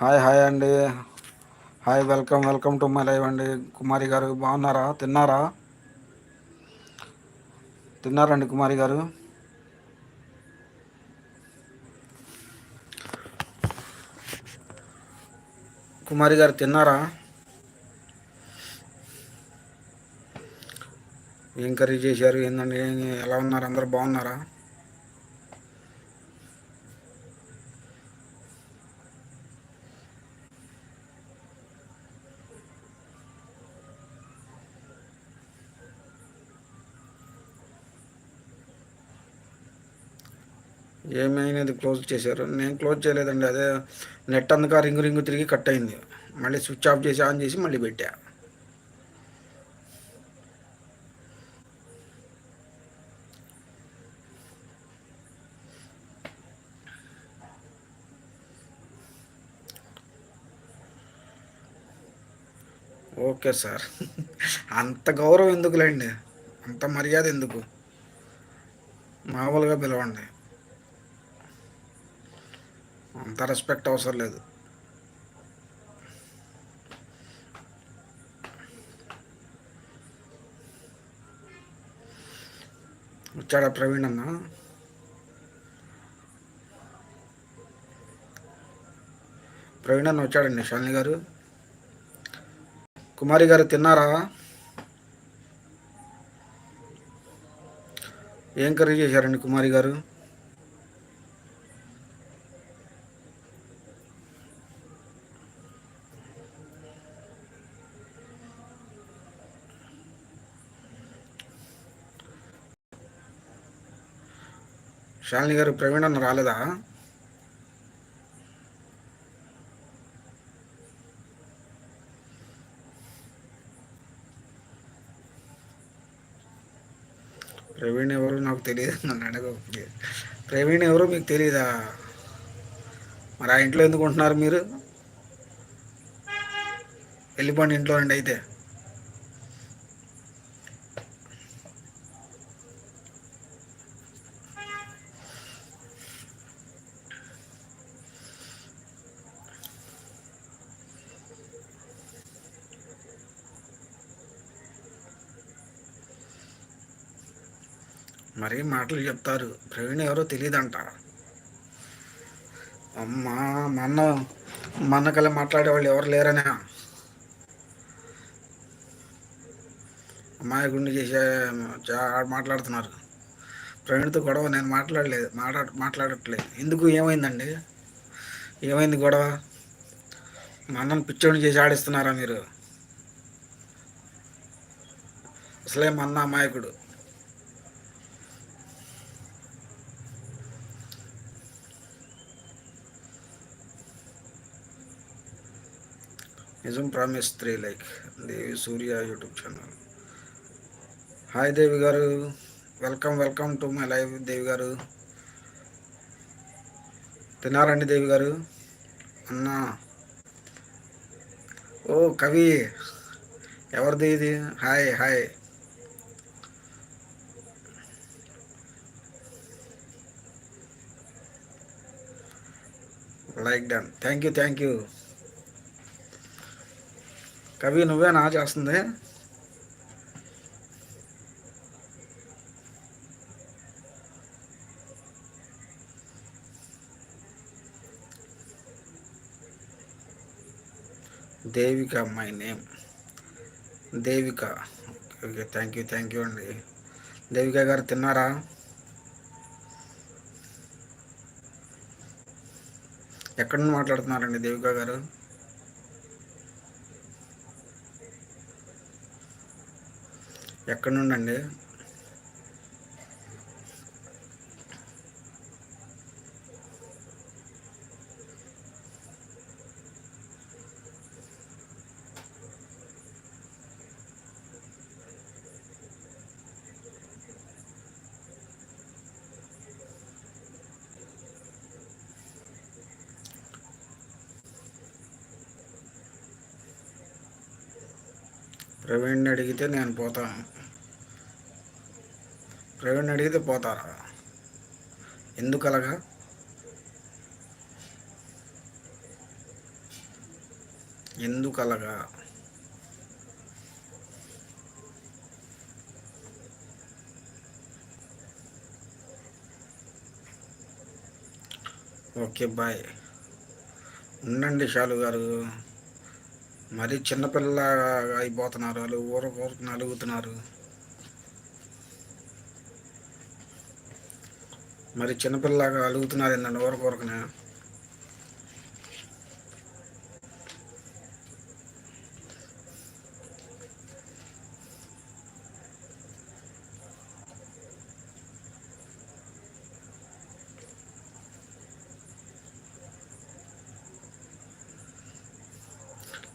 Hi hi అండి. Hi welcome welcome to my live అండి. కుమారి గారు బాగున్నారా? తిన్నారా? తిన్నారండి కుమారి గారు. కుమారి గారు తిన్నారా? ఏం కర్రీ చేశారు? ఏందండి? ఎలా ఉన్నారు? అందరు బాగున్నారా? ఏమైనది క్లోజ్ చేశారు. నేను క్లోజ్ చేయలేదండి. అదే నెట్ అందుక రింగు రింగు తిరిగి కట్ అయింది. మళ్ళీ స్విచ్ ఆఫ్ చేసి ఆన్ చేసి మళ్ళీ పెట్టా. Okay sir. అంత గౌరవం ఎందుకులేండి? అంత మర్యాద ఎందుకు? మామూలుగా పిలవండి. అంత రెస్పెక్ట్ అవసరం లేదు. వచ్చాడా ప్రవీణ్ అన్న? ప్రవీణ్ అన్న వచ్చాడండి శాలిని గారు. కుమారి గారు తిన్నారా? ఏం కర్రీ చేశారండి కుమారి గారు? శాలిని గారు ప్రవీణ్ అన్న రాలేదా? ప్రవీణ్ ఎవరు నాకు తెలియదు నన్ను అడగ ప్రవీణ్ ఎవరు మీకు తెలియదా? మరి ఆ ఇంట్లో ఎందుకు ఉంటున్నారు మీరు? వెళ్ళిపోండి ఇంట్లో అండి అయితే. మరీ మాటలు చెప్తారు. ప్రవీణ్ ఎవరో తెలియదంట అమ్మా మన మన్నకల్లా మాట్లాడే వాళ్ళు ఎవరు లేరనే. అమ్మాయి గుండె చేసే మాట్లాడుతున్నారు. ప్రవీణ్తో గొడవ నేను మాట్లాడలేదు మాట్లా మాట్లాడట్లేదు. ఎందుకు ఏమైందండి? ఏమైంది గొడవ? మా పిచ్చోడిని చేసి ఆడిస్తున్నారా మీరు? అసలే మా అన్న అమాయకుడు. నిజం promise three like Devi Surya YouTube channel. Hi Devi garu. Welcome welcome to my live Devi garu. తినారండి Devi గారు? అన్నా. ఓ కవి. ఎవరిది ఇది? Hi hi. Like done. Thank you thank you. Kavi నువ్వేనా చేస్తుంది. Devika my name. Devika. Okay thank you thank you అండి. దేవిక గారు తిన్నారా? ఎక్కడి నుండి మాట్లాడుతున్నారండి దేవిక గారు? ఎక్కడి నుండి అండి ప్రవీణ్ని అడిగితే నేను పోతాను ప్రవీణ్ అడిగితే పోతారా. ఎందుకు అలాగా ఎందుకు అలాగా ఓకే బాయ్. ఉండండి షాలు గారు. మరీ చిన్నపిల్ల అయిపోతున్నారు వాళ్ళు ఊర ఊరకు మరి చిన్నపిల్లలాగా అలుగుతున్నారు ఏంటండి ఊరకు ఊరకనే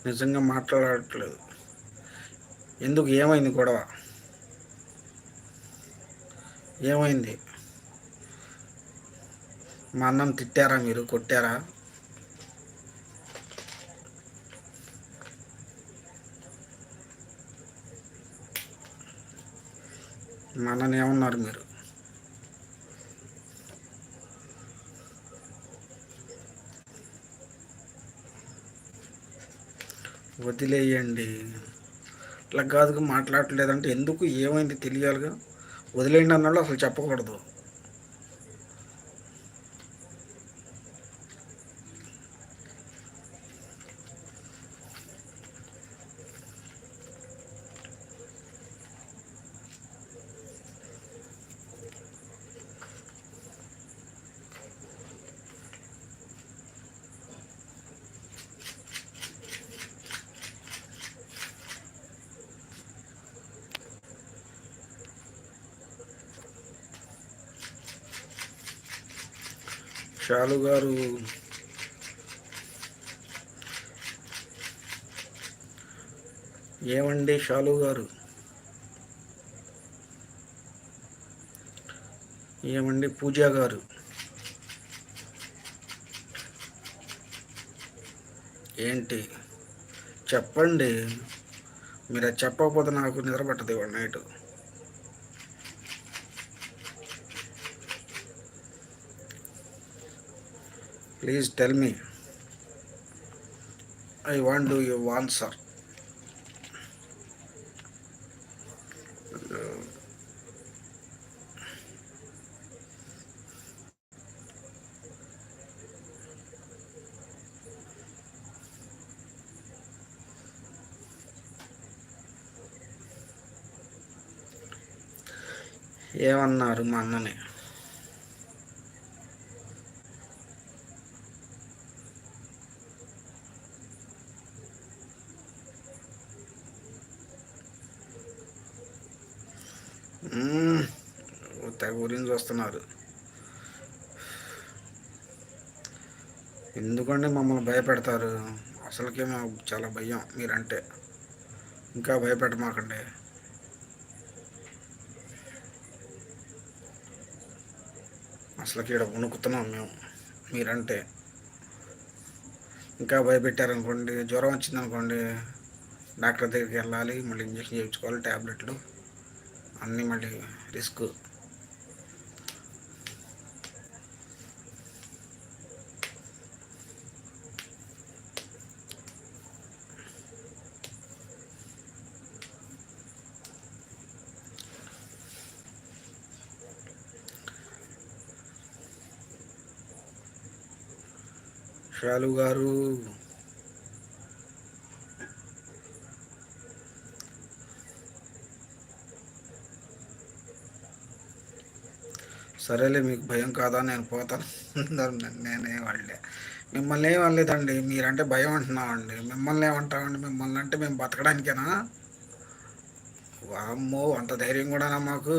నిజంగా మాట్లాడట్లేదు. ఎందుకు? ఏమైంది గొడవ? ఏమైంది? మా అన్నం తిట్టారా మీరు? కొట్టారా? మా అన్నని ఏమన్నారు మీరు? వదిలేయండి. ఇట్లా కాదుగా మాట్లాడలేదంటే ఎందుకు? ఏమైంది తెలియాలిగా? వదిలేయండి అన్నాడు అసలు చెప్పకూడదు. షాలు గారు. ఏమండి షాలు గారు? ఏమండి పూజా గారు? ఏంటి? చెప్పండి. మీరు చెప్పకపోతే నాకు నిద్ర పట్టదు ఇవాళ night. Please tell me I want do you answer ఏమన్నారు మా అన్నని? తెగ గురించి వస్తున్నారు. ఎందుకండి మమ్మల్ని భయపెడతారు? అసలుకే మాకు చాలా భయం మీరంటే. ఇంకా భయపెట్టమాకండి. అసలుకి ఇక్కడ వణుకుతున్నాం మేము. మీరంటే. ఇంకా భయపెట్టారనుకోండి జ్వరం వచ్చిందనుకోండి డాక్టర్ దగ్గరికి వెళ్ళాలి మళ్ళీ ఇంజక్షన్ చేయించుకోవాలి ట్యాబ్లెట్లు అన్నీ మళ్ళీ రిస్క్. షాలు గారు సరేలే మీకు భయం కాదా నేను పోతాను. నేనే వాళ్ళే. మిమ్మల్ని ఏమనలేదండి మీరంటే భయం అంటున్నామండి. మిమ్మల్ని ఏమంటామండి మిమ్మల్ని అంటే మేము బతకడానికేనా? వామ్మో అంత ధైర్యం కూడానా మాకు.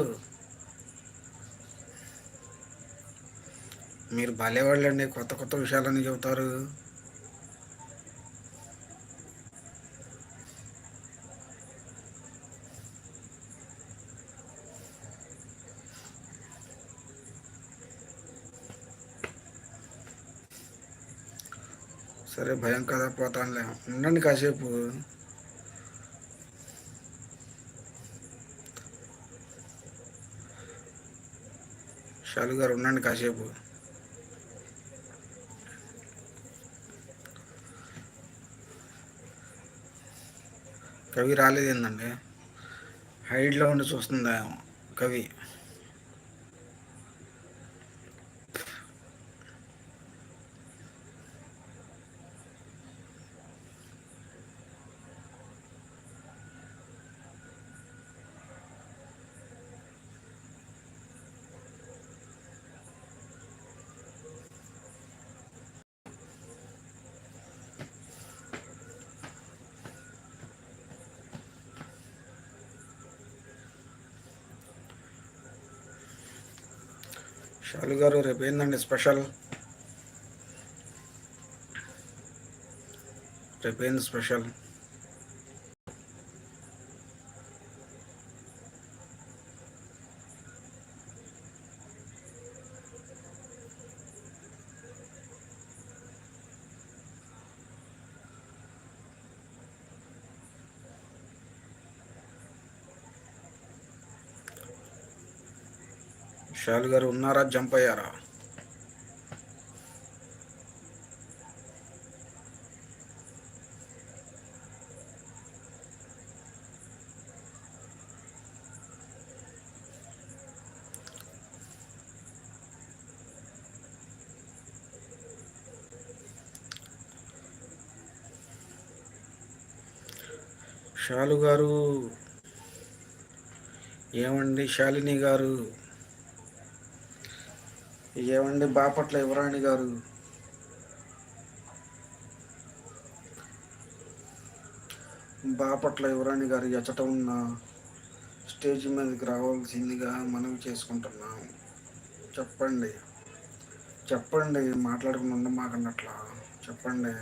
మీరు భలేవాళ్ళండి. కొత్త కొత్త విషయాలన్నీ చెబుతారు. సరే భయం కదా పోతానులే. ఉండండి కాసేపు. షాలు గారు ఉండండి కాసేపు. కవి రాలేదేందండి? హైడ్లో ఉండి చూస్తుందా? కవి. షాలు గారు రేపు ఏందండి స్పెషల్? రేపు ఏంది స్పెషల్? షాలు గారు ఉన్నారా? జంప్ అయ్యారా? షాలు గారు ఏమండి? శాలిని గారు ఏమండి బాపట్ల యువరాణి గారు? బాపట్ల యువరాణి గారు ఎచ్చట ఉన్న స్టేజ్ మీదకి రావాల్సిందిగా మనవి చేసుకుంటున్నాం. చెప్పండి. చెప్పండి మాట్లాడకుండా మాకన్నట్లా. చెప్పండి.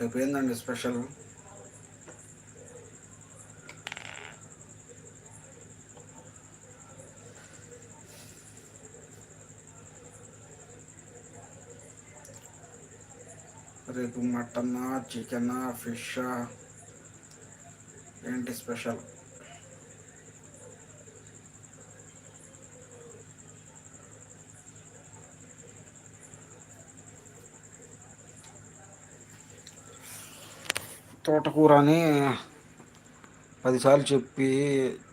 రేపు ఏందండి స్పెషల్? రేపు మటనా చికెనా ఫిషా? ఏంటి స్పెషల్? తోటకూర అని పదిసార్లు చెప్పి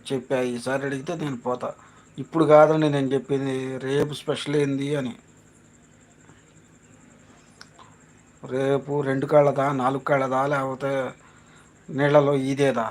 చెప్పా. ఈసారి అడిగితే నేను పోతా. ఇప్పుడు కాదండి నేను చెప్పింది. రేపు స్పెషల్ ఏంది అని. రేపు రెండు కాళ్ళదా నాలుగు కాళ్ళదా లేకపోతే నీళ్ళలో ఈదేదా?